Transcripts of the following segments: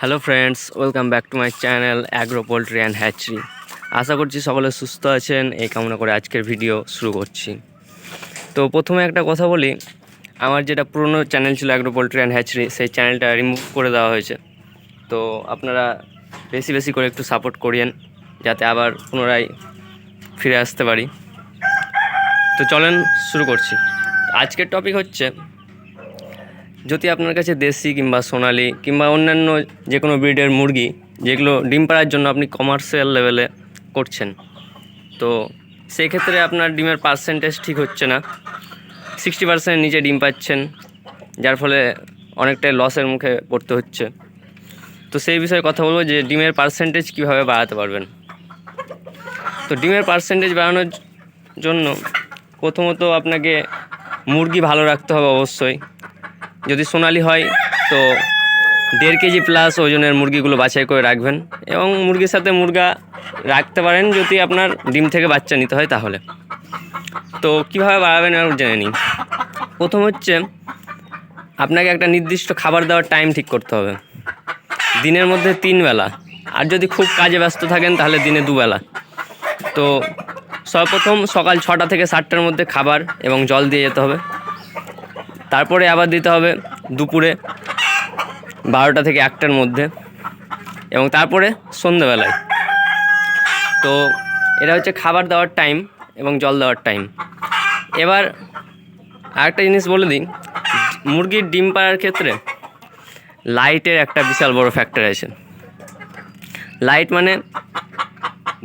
Hello friends welcome back to my channel agro poultry and hatchery আশা করছি সকলে সুস্থ আছেন। এই কামনা করে আজকের ভিডিও শুরু করছি। তো প্রথমে একটা কথা বলি। আমার যেটা পুরনো চ্যানেল ছিল অ্যাগ্রো পোলট্রি অ্যান্ড হ্যাচরি সেই চ্যানেলটা রিমুভ করে দেওয়া হয়েছে। তো আপনারা বেশি বেশি করে একটু সাপোর্ট করিয়েন, যাতে আবার পুনরায় ফিরে আসতে পারি। তো চলেন শুরু করছি। আজকের টপিক হচ্ছে যদি আপনার কাছে দেশি কিংবা সোনালি কিংবা অন্যান্য যে কোনো ব্রিডের মুরগি, যেগুলো ডিম পাড়ার জন্য আপনি কমার্শিয়াল লেভেলে করছেন, তো সেই ক্ষেত্রে আপনার ডিমের পার্সেন্টেজ ঠিক হচ্ছে না। সিক্সটি পার্সেন্ট নিচে ডিম পাচ্ছেন, যার ফলে অনেকটাই লসের মুখে পড়তে হচ্ছে। তো সেই বিষয়ে কথা বলব যে ডিমের পার্সেন্টেজ কীভাবে বাড়াতে পারবেন। তো ডিমের পার্সেন্টেজ বাড়ানোর জন্য প্রথমত আপনাকে মুরগি ভালো রাখতে হবে অবশ্যই। যদি সোনালি হয়, তো দেড় কেজি প্লাস ওজনের মুরগিগুলো বাছাই করে রাখবেন এবং মুরগির সাথে মুরগা রাখতে পারেন যদি আপনার ডিম থেকে বাচ্চা নিতে হয় তাহলে। তো কীভাবে বাড়াবেন আর জেনে নিই। প্রথম হচ্ছে, আপনাকে একটা নির্দিষ্ট খাবার দেওয়ার টাইম ঠিক করতে হবে। দিনের মধ্যে তিন বেলা। আর যদি খুব কাজে ব্যস্ত থাকেন, তাহলে দিনে দুবেলা তো সর্বপ্রথম সকাল ছটা থেকে সাতটার মধ্যে খাবার এবং জল দিয়ে যেতে হবে। তারপরে আবার দিতে হবে দুপুরে বারোটা থেকে একটার মধ্যে এবং তারপরে সন্ধেবেলায়। তো এটা হচ্ছে খাবার দেওয়ার টাইম এবং জল দেওয়ার টাইম এবার আরেকটা জিনিস বলে দিই, মুরগির ডিম পাড়ার ক্ষেত্রে লাইটের একটা বিশাল বড় ফ্যাক্টর আছে। লাইট মানে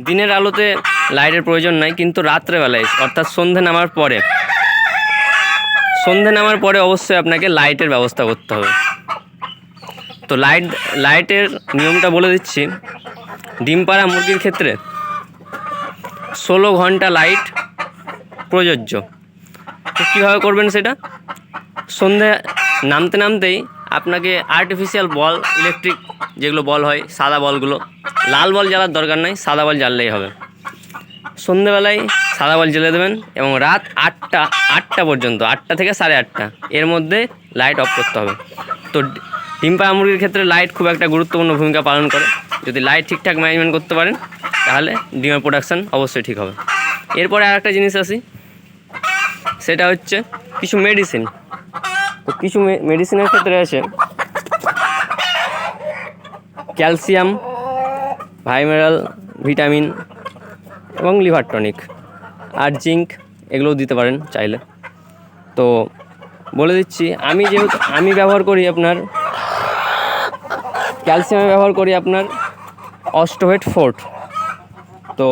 দিনের আলোতে লাইটের প্রয়োজন নাই, কিন্তু রাত্রেবেলায়, অর্থাৎ সন্ধে নামার পরে সন্ধে নামার পরে অবশ্যই আপনাকে লাইটের ব্যবস্থা করতে হবে। তো লাইট, লাইটের নিয়মটা বলে দিচ্ছি। ডিম পাড়া মুরগির ক্ষেত্রে ষোলো ঘণ্টা লাইট প্রযোজ্য। তো কীভাবে করবেন সেটা? সন্ধে নামতে নামতেই আপনাকে আর্টিফিশিয়াল বল ইলেকট্রিক যেগুলো বল হয়, সাদা বলগুলো লাল বল জ্বালার দরকার নাই, সাদা বল জ্বাললেই হবে। সন্ধেবেলায় সাদা বল জ্বেলে দেবেন এবং রাত আটটা আটটা পর্যন্ত, আটটা থেকে সাড়ে আটটা। এর মধ্যে লাইট অফ করতে হবে। তো ডিম পাড়া মুরগির ক্ষেত্রে লাইট খুব একটা গুরুত্বপূর্ণ ভূমিকা পালন করে। যদি লাইট ঠিকঠাক ম্যানেজমেন্ট করতে পারেন, তাহলে ডিমের প্রোডাকশান অবশ্যই ঠিক হবে। এরপরে আর একটা জিনিস আসি। সেটা হচ্ছে কিছু মেডিসিন তো কিছু মেডিসিনের ক্ষেত্রে আছে ক্যালসিয়াম ভাইমেরাল ভিটামিন এবং লিভার টনিক আর জিঙ্ক, এগুলোও দিতে পারেন চাইলে। তো বলে দিচ্ছি, আমি যেহেতু, আমি ব্যবহার করি আপনার, ক্যালসিয়াম ব্যবহার করি আপনার অস্টোহেট ফোর্ট। তো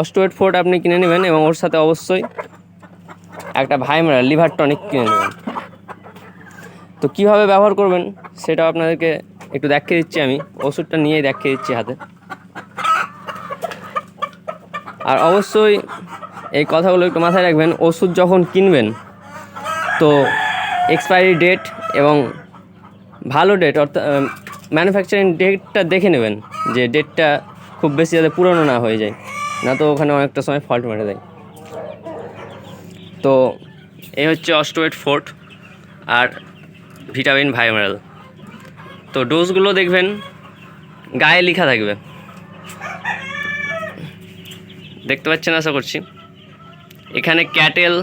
অস্টোহেট ফোর্ট আপনি কিনে নেবেন এবং ওর সাথে অবশ্যই একটা ভাইমেরাল লিভার টনিক কিনে নেবেন। তো কীভাবে ব্যবহার করবেন সেটাও আপনাদেরকে একটু দেখিয়ে দিচ্ছি আমি, ওষুধটা নিয়েই দেখিয়ে দিচ্ছি হাতে। আর অবশ্যই এই কথাগুলো একটু মাথায় রাখবেন, ওষুধ যখন কিনবেন, তো এক্সপায়ারি ডেট এবং ভালো ডেট অর্থাৎ ম্যানুফ্যাকচারিং ডেটটা দেখে নেবেন যে ডেটটা খুব বেশি যাতে পুরনো না হয়ে যায়, না তো ওখানে অনেকটা সময় ফল্ট মেরে দেয়। তো এই হচ্ছে অস্টোয়েট ফোর্ট আর ভিটামিন ভাইমারাল তো ডোজগুলো দেখবেন, গায়ে লেখা থাকবে। দেখতে পাচ্ছেন আশা করছি। এখানে cattle,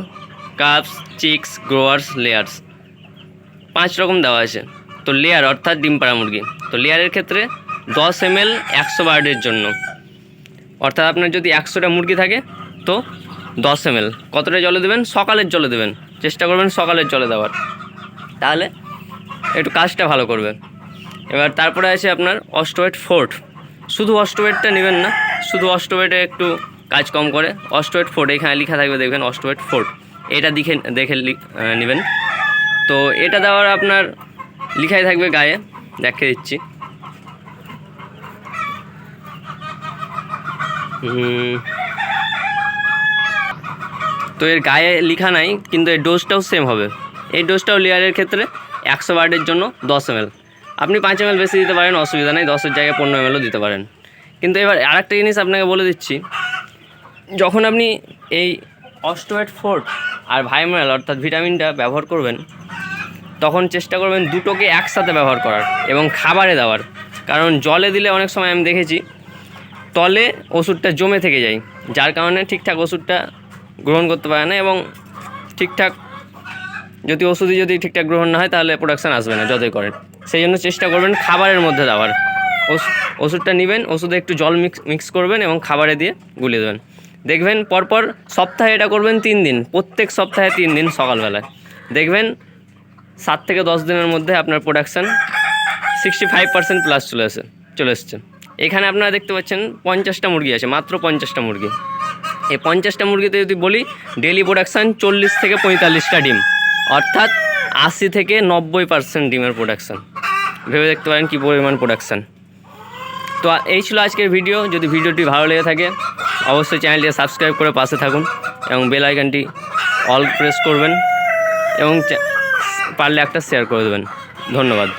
cups, chicks, growers, layers পাঁচ রকম দেওয়া আছে। তো লেয়ার অর্থাৎ ডিম পাড়া মুরগি। তো লেয়ারের ক্ষেত্রে দশ এম এল একশো বার্ডের জন্য। অর্থাৎ আপনার যদি একশোটা মুরগি থাকে, তো দশ এম এল কতটা জলে দেবেন? সকালের জলে দেবেন। চেষ্টা করবেন সকালের জলে দেওয়ার। তাহলে একটু কাজটা ভালো করবে এবার তারপরে আছে আপনার অস্টোয়েট ফোর্ট। শুধু অস্টোয়েটটা নেবেন না, শুধু অস্টোয়েটে একটু কাজ কম করে। অস্টোয়েট ফোর্ট এখানে লেখা থাকবে, দেখবেন অস্টোয়েট ফোর্ট এটা দেখে দেখে নেবেন। তো এটা দেওয়ার আপনার লিখাই থাকবে গায়ে। দেখে দিচ্ছি। তো এর গায়ে লেখা নাই, কিন্তু এর ডোজটাও সেম হবে। এই ডোজটাও লেয়ারের ক্ষেত্রে একশো বার্ডের জন্য দশ এম আপনি পাঁচ এম বেশি দিতে পারেন, অসুবিধা নেই। দশের জায়গায় পনেরো এম দিতে পারেন। কিন্তু এবার আরেকটা জিনিস আপনাকে বলে দিচ্ছি। যখন আপনি এই অস্টোয়েট ফোর্ট আর ভাইমাল, অর্থাৎ ভিটামিনটা ব্যবহার করবেন, তখন চেষ্টা করবেন দুটোকে একসাথে ব্যবহার করার এবং খাবারে দেওয়ার। কারণ জলে দিলে অনেক সময় আমি দেখেছি, তলে ওষুধটা জমে থেকে যায়, যার কারণে ঠিকঠাক ওষুধটা গ্রহণ করতে পারে না এবং ঠিকঠাক যদি ওষুধই যদি ঠিকঠাক গ্রহণ না হয়, তাহলে প্রোডাকশান আসবে না যতই করেন। সেই জন্য চেষ্টা করবেন খাবারের মধ্যে দেওয়ার। ওষ- ওষুধটা নেবেন, ওষুধে একটু জল মিক্স মিক্স করবেন এবং খাবারে দিয়ে গুলিয়ে দেবেন। দেখবেন পরপর সপ্তাহে এটা করবেন তিন দিন, প্রত্যেক সপ্তাহে তিন দিন সকালবেলায়। দেখবেন সাত থেকে দশ দিনের মধ্যে আপনার production sixty five percent plus চলে আসে, চলে এসছে। এখানে আপনারা দেখতে পাচ্ছেন পঞ্চাশটা মুরগি আছে, মাত্র পঞ্চাশটা মুরগি। এই পঞ্চাশটা মুরগিতে যদি বলি ডেলি প্রোডাকশান চল্লিশ থেকে পঁয়তাল্লিশটা ডিম, অর্থাৎ আশি থেকে নব্বই পার্সেন্ট ডিমের প্রোডাকশান ভেবে দেখতে পারেন কী পরিমাণ প্রোডাকশান তো এই ছিল আজকের ভিডিও যদি ভিডিওটি ভালো লেগে থাকে অবশ্যই চ্যানেলটি সাবস্ক্রাইব করে পাশে থাকুন এবং বেল আইকনটি অল প্রেস করবেন এবং পারলে একটা শেয়ার করে দেবেন। ধন্যবাদ।